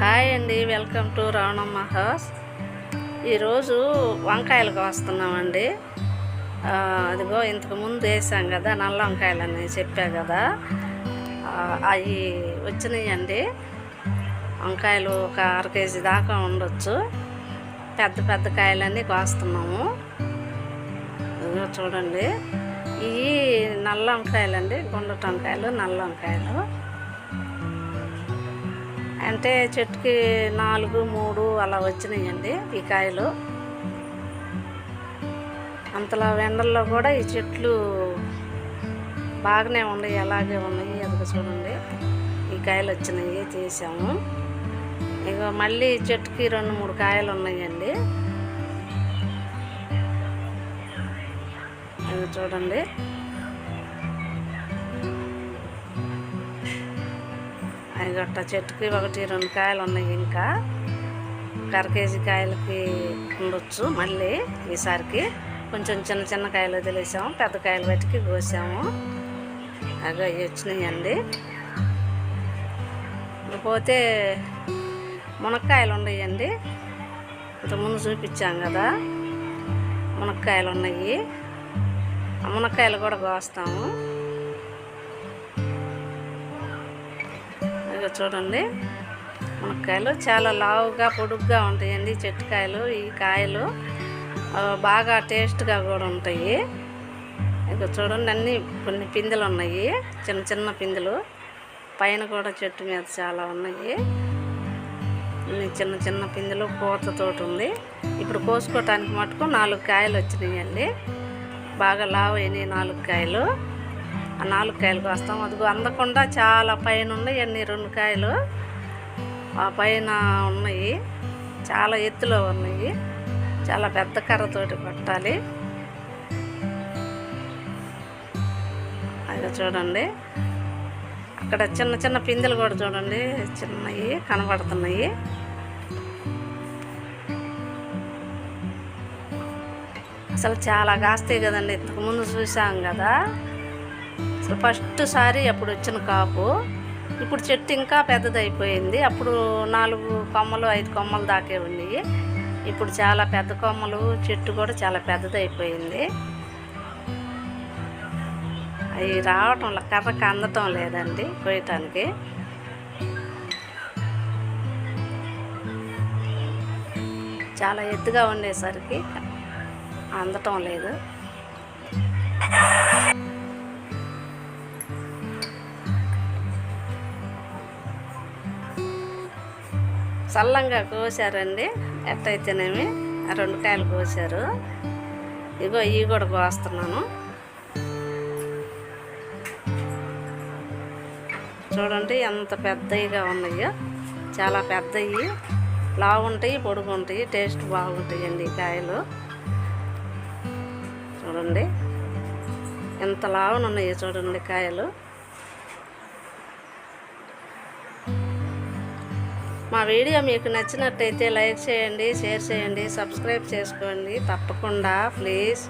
Hi అండి welcome to Ravanamma house ఈరోజు వంకాయలు కోస్తున్నామండి అదిగో ఇంతకు ముందు వేసాం కదా నల్ల వంకాయలు అని చెప్పా కదా. అవి వచ్చినాయండి. వంకాయలు ఒక అర కేజీ దాకా ఉండొచ్చు. పెద్ద పెద్ద కాయలన్నీ కోస్తున్నాము. ఇదిగో చూడండి. ఇవి నల్ల వంకాయలండి గుండట వంకాయలు నల్ల వంకాయలు. అంటే చెట్టుకి నాలుగు మూడు అలా వచ్చినాయండి ఈ కాయలు. అంతలా ఎండల్లో కూడా ఈ చెట్లు బాగానే ఉన్నాయి అలాగే ఉన్నాయి. ఎదుగు చూడండి. ఈ కాయలు వచ్చినాయి తీసాము. ఇక మళ్ళీ చెట్టుకి రెండు మూడు కాయలు ఉన్నాయండి. చూడండి. గట్ట చెట్టుకి ఒకటి రెండు కాయలు ఉన్నాయి ఇంకా. అర కేజీ కాయలకి ఉండొచ్చు మళ్ళీ ఈసారికి. కొంచెం చిన్న చిన్న కాయలు వదిలేసాము పెద్ద కాయలు బట్టికి కోసాము. అవి అవి వచ్చినాయండి పోతే మునక్కాయలు ఉన్నాయండి. ఇంతకుముందు చూపించాం కదా మునక్కాయలు ఉన్నాయి. ఆ మునక్కాయలు కూడా కోస్తాము. ఇదిగో చూడండి. మునక్కాయలు చాలా లావుగా పొడుగ్గా ఉంటాయండి చెట్టుకాయలు ఈ కాయలు. బాగా టేస్ట్గా కూడా ఉంటాయి. ఇక చూడండి అన్నీ కొన్ని పిందెలు ఉన్నాయి. చిన్న చిన్న పిందెలు. పైన కూడా చెట్టు మీద చాలా ఉన్నాయి. చిన్న చిన్న పిందెలు పూతతోటి ఉంది. ఇప్పుడు కోసుకోవటానికి మటుకు నాలుగు కాయలు వచ్చినాయండి. బాగా లావు అయినాయి నాలుగు కాయలు. ఆ నాలుగు కాయలు కోస్తాం అదిగో అందకుండా చాలా పైన ఉన్నాయి అన్ని రెండు కాయలు. ఆ పైన ఉన్నాయి. చాలా ఎత్తులో ఉన్నాయి. చాలా పెద్ద కర్రతోటి పట్టాలి అది చూడండి. అక్కడ చిన్న చిన్న పిందెలు కూడా చూడండి. చిన్నవి కనబడుతున్నాయి. అసలు చాలా కాస్తాయి కదండి. ఇంతకుముందు చూసాం కదా. అసలు ఫస్ట్ సారి అప్పుడు వచ్చిన కాపు. ఇప్పుడు చెట్టు ఇంకా పెద్దదైపోయింది. అప్పుడు నాలుగు కొమ్మలు ఐదు కొమ్మలు దాకే ఉన్నాయి. ఇప్పుడు చాలా పెద్ద కొమ్మలు చెట్టు కూడా చాలా పెద్దదైపోయింది. అవి రావటం లే- కర్రకు అందటం లేదండి కోయటానికి చాలా ఎత్తుగా ఉండేసరికి అందటం లేదు. చల్లంగా కోసారండి. ఎట్టయితేనేమి రెండు కాయలు కోసారు. ఇగో ఇవి కూడా కోస్తున్నాను. చూడండి ఎంత పెద్దవిగా ఉన్నాయో. చాలా పెద్దవి లావుంటాయి పొడుగుంటాయి. పొడుగు ఉంటాయి టేస్ట్ బాగుంటాయండి ఈ కాయలు. చూడండి ఎంత లావునున్నాయో చూడండి కాయలు. మా వీడియో మీకు నచ్చినట్టయితే లైక్ చేయండి షేర్ చేయండి సబ్స్క్రైబ్ చేసుకోండి. తప్పకుండా ప్లీజ్.